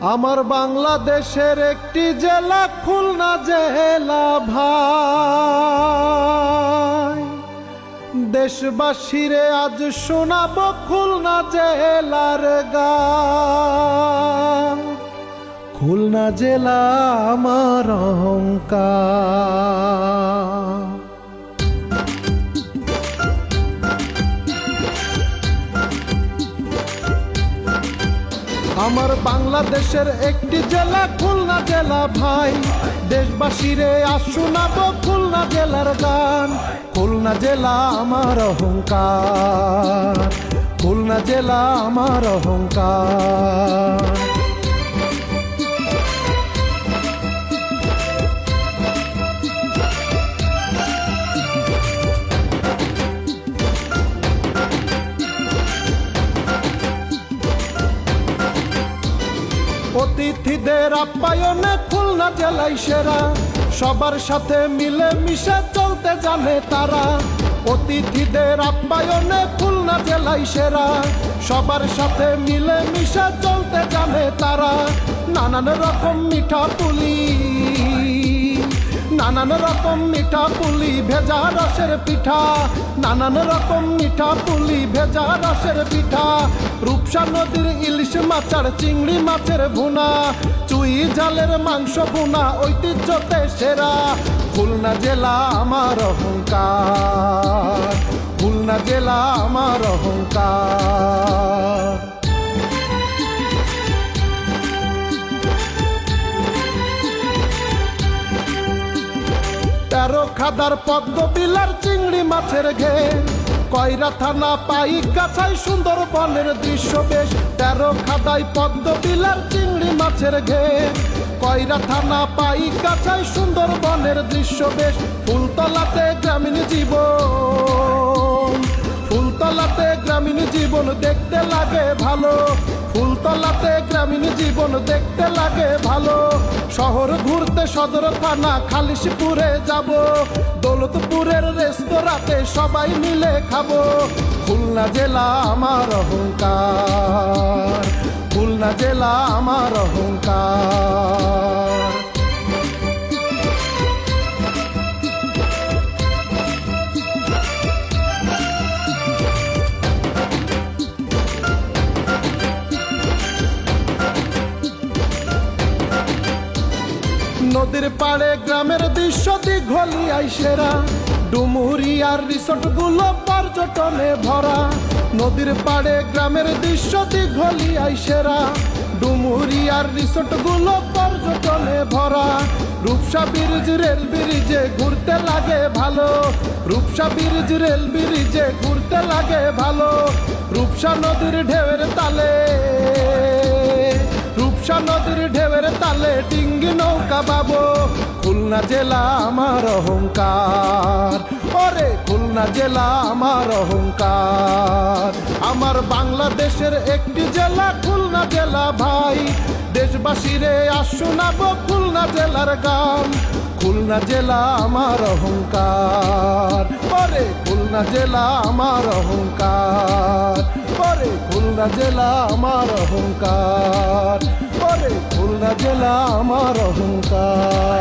আমার বাংলাদেশের একটি জেলা, খুলনা জেলা ভাই। দেশবাসীরে আজ শোনাব খুলনা জেলার গান। খুলনা জেলা আমার অহংকার। আমার বাংলাদেশের একটি জেলা, খুলনা জেলা ভাই। দেশবাসীরে আসুনাবো খুলনা জেলার গান। খুলনা জেলা আমার অহংকার। খুলনা জেলা আমার অহংকার। অতিথিদের আপ্যায়নে খুলনা জেলায় সেরা। সবার সাথে মিলে মিশে চলতে জানে তারা। অতিথিদের আপ্যায়নে খুলনা জেলায় সেরা। সবার সাথে মিলে মিশে চলতে জানে তারা। নানান রকম মিঠা পুলি নানান রকম মিঠা পুলি, ভেজা রসের পিঠা। নানান রকম মিঠা পুলি, ভেজা রসের পিঠা। রূপসা নদীর ইলিশ মাছের চিংড়ি মাছের ভুনা। চুই জালের মাংস ভুনা, ঐতিহ্যতে সেরা। খুলনা জেলা আমার অহংকার, খুলনা জেলা আমার অহংকার। তেরো খাদার পদ্ম বিলার চিংড়ি মাছের ঘে কয়রা থানা পাই কাছাই সুন্দর বনের দৃশ্য বেশ। তেরো খাদাই পদ্ম বিলার চিংড়ি মাছের ঘে কয়রা থানা পাই কাছাই সুন্দর বনের দৃশ্য বেশ। ফুলতলাতে গ্রামীণ জীবন। ফুলতলাতে গ্রামীণ জীবন দেখতে লাগে ভালো। ফুলতলাতে গ্রামীণ জীবন দেখতে লাগে ভালো। শহর ঘুরতে সদর থানা, খালিশপুরে যাব। দৌলতপুরের রেস্তোরাঁতে সবাই মিলে খাব। খুলনা জেলা আমার অহংকার, খুলনা জেলা আমার অহংকার। নদীর পাড়ে গ্রামের দৃশ্য দীঘলিয়াই সেরা। ডুমুরিয়ার রিসোর্টগুলো পর্যটনে ভরা। নদীর পাড়ে গ্রামের দৃশ্য দীঘলিয়াই সেরা। ডুমুরিয়ার রিসোর্টগুলো পর্যটনে ভরা। রূপসা ব্রিজ, রেল ব্রিজে ঘুরতে লাগে ভালো। রূপসা ব্রিজ, রেল ব্রিজে ঘুরতে লাগে ভালো। রূপসা নদীর ঢেউয়ের তালে রূপসা নদীর ঢেউয়ের তালে ডিঙ্গি নৌকা বাবো। খুলনা জেলা আমার অহংকার। ওরে খুলনা জেলা আমার অহংকার। আমার বাংলাদেশের একটি জেলা, খুলনা জেলা ভাই। দেশবাসীরে আসুনাবো খুলনা জেলার গান। খুলনা জেলা আমার অহংকার। ওরে খুলনা জেলা আমার অহংকার। ওরে খুলনা জেলা আমার অহংকার পরে খুলনা জেলা আমার অহংকার।